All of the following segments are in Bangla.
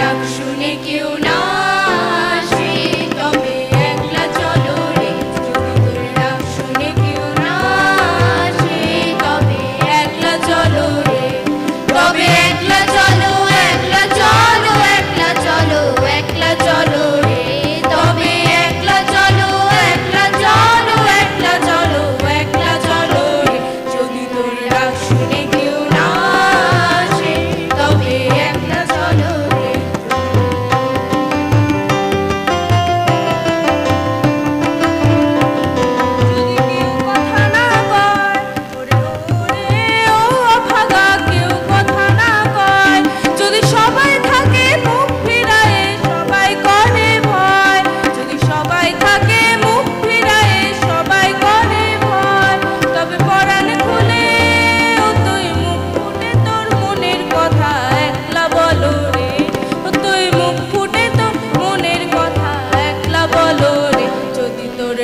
ডাক শুনে কেউ না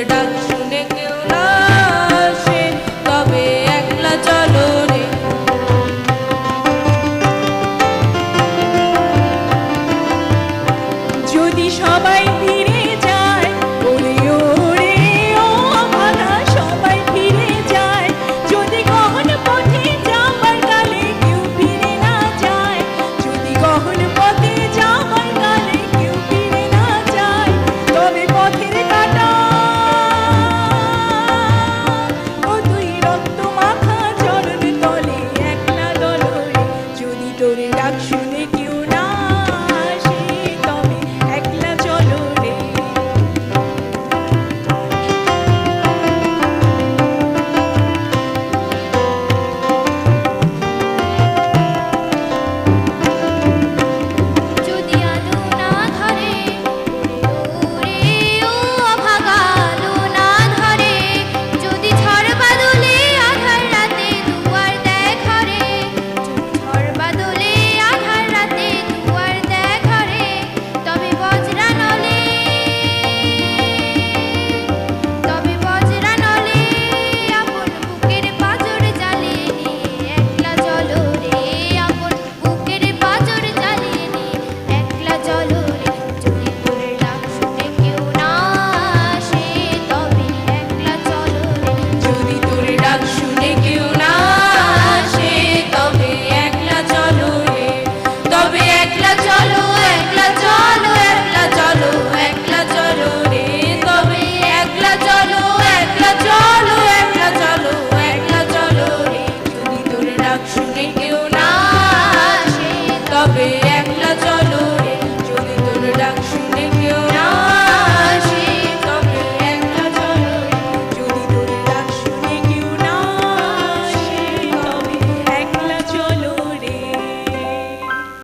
ডাক শুনে কেউ না production.